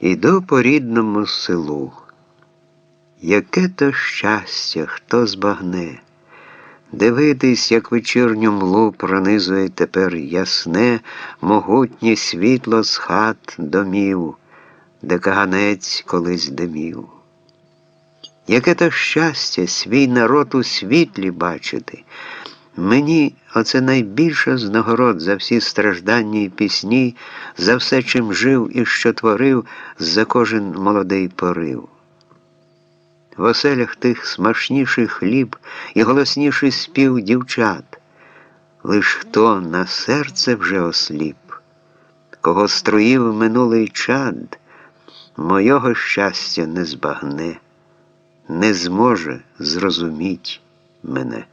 Іду по рідному селу. Яке то щастя, хто збагне, Дивитись, як вечірню млу пронизує тепер ясне, могутнє світло з хат домів, де каганець колись димів. Яке то щастя, свій народ у світлі бачити. Мені оце найбільше з нагород за всі страждання і пісні, за все, чим жив і що творив, за кожен молодий порив. В оселях тих смачніший хліб і голосніший спів дівчат. Лиш хто на серце вже осліп, кого струїв минулий чад, мойого щастя не збагне, не зможе зрозуміть мене.